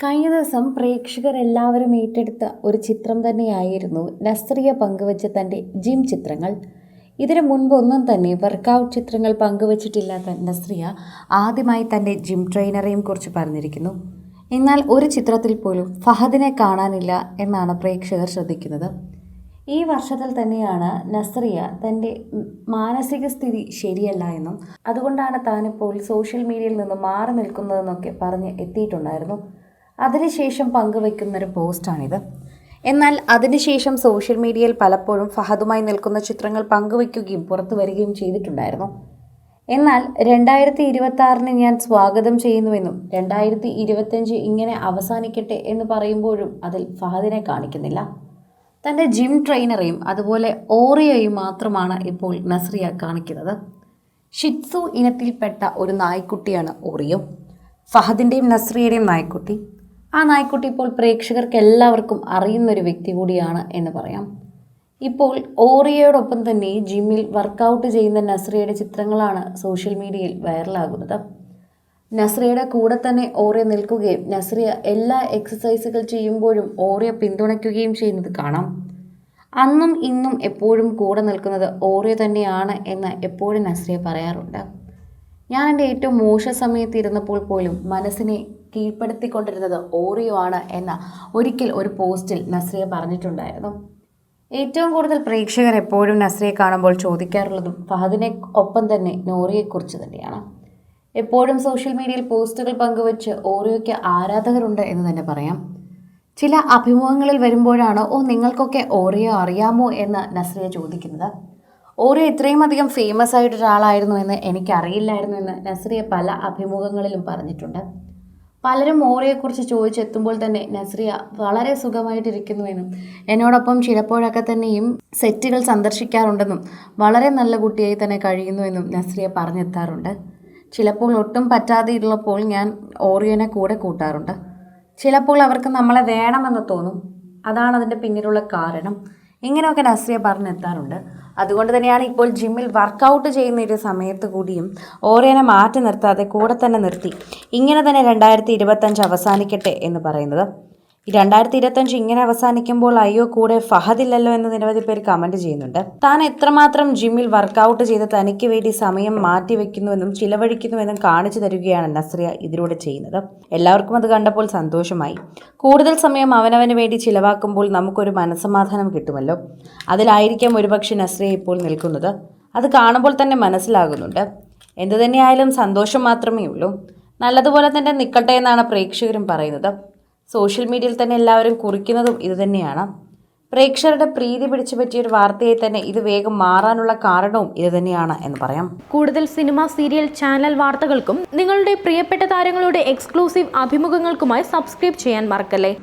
കഴിഞ്ഞ ദിവസം പ്രേക്ഷകർ എല്ലാവരും ഏറ്റെടുത്ത ഒരു ചിത്രം തന്നെയായിരുന്നു നസ്രിയ പങ്കുവച്ച തന്റെ ജിം ചിത്രങ്ങൾ. ഇതിനു മുൻപൊന്നും തന്നെ വർക്കൗട്ട് ചിത്രങ്ങൾ പങ്കുവച്ചിട്ടില്ലാത്ത നസ്രിയ ആദ്യമായി തന്റെ ജിം ട്രെയിനറെയും കുറിച്ച് പറഞ്ഞിരിക്കുന്നു. എന്നാൽ ഒരു ചിത്രത്തിൽ പോലും ഫഹദിനെ കാണാനില്ല എന്നാണ് പ്രേക്ഷകർ ശ്രദ്ധിക്കുന്നത്. ഈ വർഷത്തിൽ തന്നെയാണ് നസ്രിയ തന്റെ മാനസിക സ്ഥിതി ശരിയല്ല എന്നും അതുകൊണ്ടാണ് താനിപ്പോൾ സോഷ്യൽ മീഡിയയിൽ നിന്ന് മാറി നിൽക്കുന്നതെന്നൊക്കെ പറഞ്ഞ് എത്തിയിട്ടുണ്ടായിരുന്നു. അതിനുശേഷം പങ്കുവയ്ക്കുന്നൊരു പോസ്റ്റാണിത്. എന്നാൽ അതിനുശേഷം സോഷ്യൽ മീഡിയയിൽ പലപ്പോഴും ഫഹദുമായി നിൽക്കുന്ന ചിത്രങ്ങൾ പങ്കുവയ്ക്കുകയും പുറത്തു വരികയും ചെയ്തിട്ടുണ്ടായിരുന്നു. എന്നാൽ രണ്ടായിരത്തി ഇരുപത്തി ആറിന് ഞാൻ സ്വാഗതം ചെയ്യുന്നുവെന്നും രണ്ടായിരത്തി ഇരുപത്തഞ്ച് ഇങ്ങനെ അവസാനിക്കട്ടെ എന്ന് പറയുമ്പോഴും അതിൽ ഫഹദിനെ കാണിക്കുന്നില്ല. തന്റെ ജിം ട്രെയിനറെയും അതുപോലെ ഓറിയയും മാത്രമാണ് ഇപ്പോൾ നസ്രിയ കാണിക്കുന്നത്. ഷിറ്റ്സു ഇനത്തിൽപ്പെട്ട ഒരു നായ്ക്കുട്ടിയാണ് ഓറിയോ. ഫഹദിന്റെയും നസ്രിയയുടെയും നായ്ക്കുട്ടി. ആ നായ്ക്കുട്ടി ഇപ്പോൾ പ്രേക്ഷകർക്ക് എല്ലാവർക്കും അറിയുന്നൊരു വ്യക്തി കൂടിയാണ് എന്ന് പറയാം. ഇപ്പോൾ ഓറിയയോടൊപ്പം തന്നെ ജിമ്മിൽ വർക്കൗട്ട് ചെയ്യുന്ന നസ്രിയയുടെ ചിത്രങ്ങളാണ് സോഷ്യൽ മീഡിയയിൽ വൈറലാകുന്നത് നസ്രിയയുടെ കൂടെ തന്നെ ഓറിയ നിൽക്കുകയും നസ്രിയ എല്ലാ എക്സസൈസുകൾ ചെയ്യുമ്പോഴും ഓറിയ പിന്തുണയ്ക്കുകയും ചെയ്യുന്നത് കാണാം. അന്നും ഇന്നും എപ്പോഴും കൂടെ നിൽക്കുന്നത് ഓറിയ തന്നെയാണ് എന്ന് എപ്പോഴും നസ്രിയ പറയാറുണ്ട്. ഞാൻ എന്റെ ഏറ്റവും മോശ സമയത്ത് ഇരുന്നപ്പോൾ പോലും മനസ്സിനെ കീഴ്പ്പെടുത്തിക്കൊണ്ടിരുന്നത് ഓറിയോ ആണ് എന്ന ഒരിക്കൽ ഒരു പോസ്റ്റിൽ നസ്രിയ പറഞ്ഞിട്ടുണ്ടായിരുന്നു. ഏറ്റവും കൂടുതൽ പ്രേക്ഷകർ എപ്പോഴും നസ്രിയെ കാണുമ്പോൾ ചോദിക്കാറുള്ളതും ഫഹദിനെ ഒപ്പം തന്നെ നോറിയെക്കുറിച്ച് തന്നെയാണ്. എപ്പോഴും സോഷ്യൽ മീഡിയയിൽ പോസ്റ്റുകൾ പങ്കുവച്ച് ഓറിയോയ്ക്ക് ആരാധകരുണ്ട് എന്ന് തന്നെ പറയാം. ചില അഭിമുഖങ്ങളിൽ വരുമ്പോഴാണ് ഓ നിങ്ങൾക്കൊക്കെ ഓറിയോ അറിയാമോ? എന്ന് നസ്രിയ ചോദിക്കുന്നത്. ഓറിയോ ഇത്രയും അധികം ഫേമസ് ആയിട്ടൊരാളായിരുന്നു എന്ന് എനിക്കറിയില്ലായിരുന്നു എന്ന് നസ്രിയ പല അഭിമുഖങ്ങളിലും പറഞ്ഞിട്ടുണ്ട്. പലരും ഓറിയെക്കുറിച്ച് ചോദിച്ചെത്തുമ്പോൾ തന്നെ നസ്രിയ വളരെ സുഖമായിട്ടിരിക്കുന്നുവെന്നും എന്നോടൊപ്പം ചിലപ്പോഴൊക്കെ തന്നെയും സെറ്റുകൾ സന്ദർശിക്കാറുണ്ടെന്നും വളരെ നല്ല കുട്ടിയായി തന്നെ കഴിയുന്നുവെന്നും നസ്രിയ പറഞ്ഞെത്താറുണ്ട്. ചിലപ്പോൾ ഒട്ടും പറ്റാതെ പറ്റാതെയുള്ളപ്പോൾ ഞാൻ ഓറിയനെ കൂടെ കൂട്ടാറുണ്ട്. ചിലപ്പോൾ അവർക്ക് നമ്മളെ വേണമെന്ന് തോന്നും. അതാണ് അതിന്റെ പിന്നിലുള്ള കാരണം. ഇങ്ങനെയൊക്കെ നസ്രിയ പറഞ്ഞെത്താറുണ്ട്. അതുകൊണ്ട് തന്നെയാണ് ഇപ്പോൾ ജിമ്മിൽ വർക്കൗട്ട് ചെയ്യുന്ന ഒരു സമയത്ത് കൂടിയും ഓരോനെ മാറ്റി നിർത്താതെ കൂടെ തന്നെ നിർത്തി. ഇങ്ങനെ തന്നെ രണ്ടായിരത്തി ഇരുപത്തഞ്ച് അവസാനിക്കട്ടെ എന്ന് പറയുന്നത്. രണ്ടായിരത്തി ഇരുപത്തഞ്ച് ഇങ്ങനെ അവസാനിക്കുമ്പോൾ അയ്യോ കൂടെ ഫഹദില്ലല്ലോ എന്ന് നിരവധി പേര് കമന്റ് ചെയ്യുന്നുണ്ട്. താൻ എത്രമാത്രം ജിമ്മിൽ വർക്കൗട്ട് ചെയ്ത് തനിക്ക് വേണ്ടി സമയം മാറ്റിവെക്കുന്നുവെന്നും ചിലവഴിക്കുന്നുവെന്നും കാണിച്ചു തരികയാണ് നസ്രിയ ഇതിലൂടെ ചെയ്യുന്നത്. എല്ലാവർക്കും അത് കണ്ടപ്പോൾ സന്തോഷമായി. കൂടുതൽ സമയം അവനവന് വേണ്ടി ചിലവാക്കുമ്പോൾ നമുക്കൊരു മനസ്സമാധാനം കിട്ടുമല്ലോ. അതിലായിരിക്കാം ഒരുപക്ഷെ നസ്രിയ ഇപ്പോൾ നിൽക്കുന്നത്. അത് കാണുമ്പോൾ തന്നെ മനസ്സിലാകുന്നുണ്ട്. എന്തു തന്നെയായാലും സന്തോഷം മാത്രമേ ഉള്ളൂ നല്ലതുപോലെ തന്നെ നിൽക്കട്ടെ എന്നാണ് പ്രേക്ഷകരും പറയുന്നത്. സോഷ്യൽ മീഡിയയിൽ തന്നെ എല്ലാവരും കുറിക്കുന്നതും ഇതുതന്നെയാണ് പ്രേക്ഷകരുടെ പ്രീതി പിടിച്ചു പറ്റിയ ഒരു വാർത്തയെ തന്നെ ഇത് വേഗം മാറാനുള്ള കാരണവും ഇതുതന്നെയാണ് എന്ന് പറയാം. കൂടുതൽ സിനിമ സീരിയൽ ചാനൽ വാർത്തകൾക്കും നിങ്ങളുടെ പ്രിയപ്പെട്ട താരങ്ങളുടെ എക്സ്ക്ലൂസീവ് അഭിമുഖങ്ങൾക്കുമായി സബ്സ്ക്രൈബ് ചെയ്യാൻ മറക്കല്ലേ?